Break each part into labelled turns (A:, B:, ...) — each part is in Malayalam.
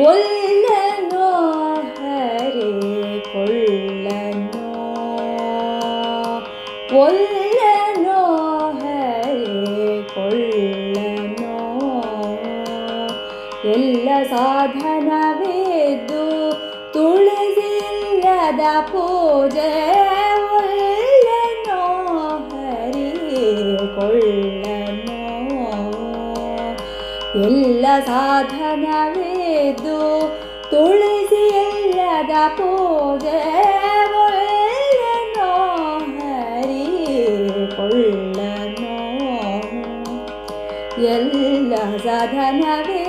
A: ಒಲ್ಲನೋ ಹರೇ ಕೊಳ್ಳನೋ ಒಲ್ಲನೋ ಹರೇ ಕೊಳ್ಳನೋ ಎಲ್ಲ ಸಾಧನವಿದ್ದು ತುಳಸಿಲ್ಲದ ಪೂಜೆ ಒಲ್ಲನೋ ಹರಿ ಕೊಳ್ಳನೋ ಎಲ್ಲ ಸಾಧನವಿದ್ದು ತುಳಸಿಲ್ಲದ ಪೂಜೆ ಒಲ್ಲನೋ ಹರಿ ಕೊಳ್ಳನೋ ಎಲ್ಲ ಸಾಧನವಿದ್ದು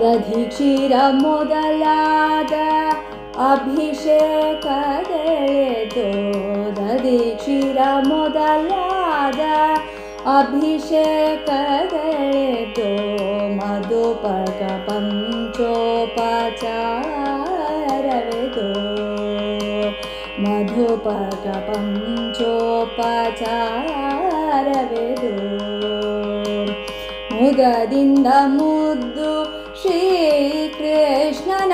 A: ದಧಿಕ್ಷೀರ ಮೊದಲಾದ ಅಭಿಷೇಕದೆಳೆದು ದಧಿಕ್ಷೀರ ಮೊದಲಾದ ಅಭಿಷೇಕದೆಳೆದು ಮಧುಪಕ ಪಂಚೋಪಚಾರವೆದು ಮಧುಪಕ ಪಂಚೋಪಚಾರವೆದು ಮುದದಿಂದ ಮುದ್ದು श्रीकृष्णन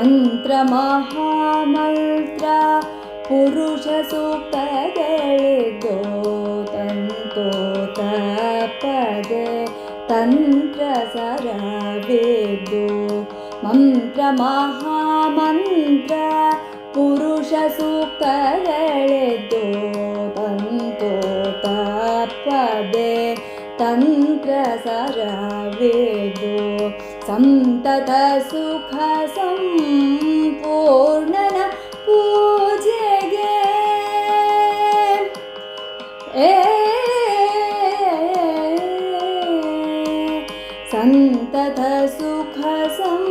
A: ಮಂತ್ರ ಮಹಾಮಂತ್ರ ಪುರುಷ ಸೂಕ್ತಗಳಿದ್ದು ತಂತು ತಪ್ಪದೆ ತಂತ್ರ ಸರವಿದ್ದು ಮಂತ್ರ ಮಹಾಮಂತ್ರ ಪುರುಷ ಸೂಕ್ತಗಳಿದ್ದು ತಂತು ತಪ್ಪದೆ ತಂತ್ರ ಸರವಿದ್ದು ಸಂತತ तथ सुखसम्पूर्णन पूजगे ए सन्तत सुखसं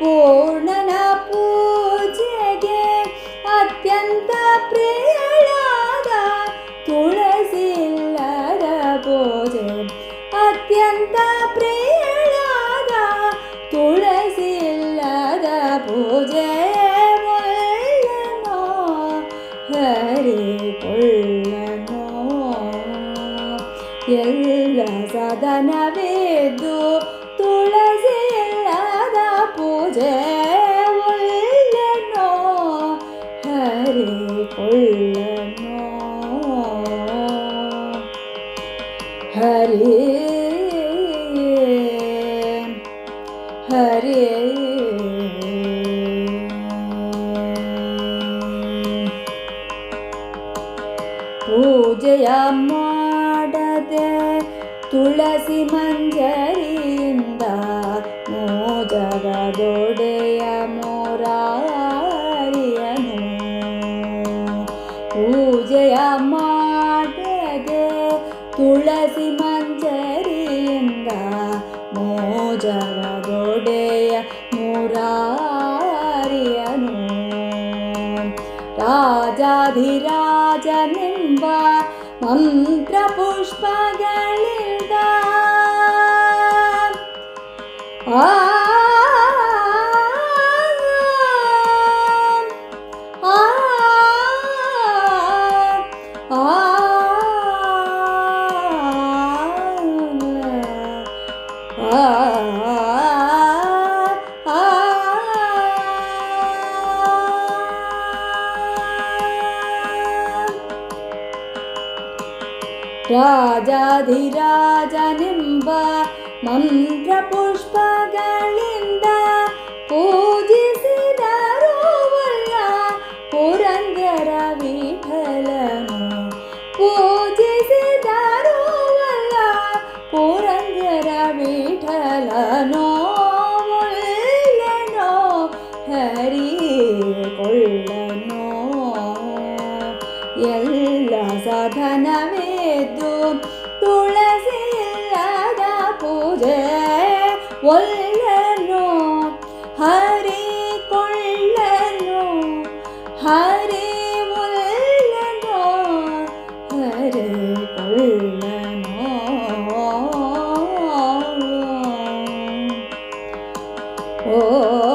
A: पूर्णन पूजगे अत्यन्त प्रियणाद तुलसील्लर पूजे अत्यन्त प्रिय ಹರಿ ಕೊಳ್ಳನೋ ಎಲ್ಲ ಸದನವಿದ್ದು ತುಳಸಿಲ್ಲದ ಪೂಜೆ ಒಲ್ಲನೋ ಹರಿ ಕೊಳ್ಳನೋ ಹರಿ ಹರಿ ತುಳಸಿ ಮಂಜರಿಯಿಂದ ಮೋಜಗದೊಡೆಯ ಮೋರಾರಿಯನು ಪೂಜೆಯ ಮಾಡದೆ ತುಳಸಿ ಮಂಜರಿಯಿಂದ ಮೋಜಗದೊಡೆಯ ಮುರಾರಿಯನು ರಾಜಾಧಿರಾಜನೆಂಬ മന്ത്രപുഷ്പകളിതാ ആ രാജാധിരാജനിമ്പ മന്ത്രപുഷ്പಗಳಿന്ദ പൂജിസിതരുവയ്യ പുരന്ദര വിഠലനു പൂജിസിതരുവയ്യ പുരന്ദര വിഠലനോ മുല്ലനോ ഹരി കൊള്ളനോ? എല്ലാ സാധനവേ ತುಳಸಿ ಇಲ್ಲದ ಪೂಜೆ ಒಲ್ಲನು ಹರಿ ಕೊಳ್ಳನು ಹರಿ ಒಲ್ಲನು ಹರಿ ಕೊಳ್ಳನು ಓ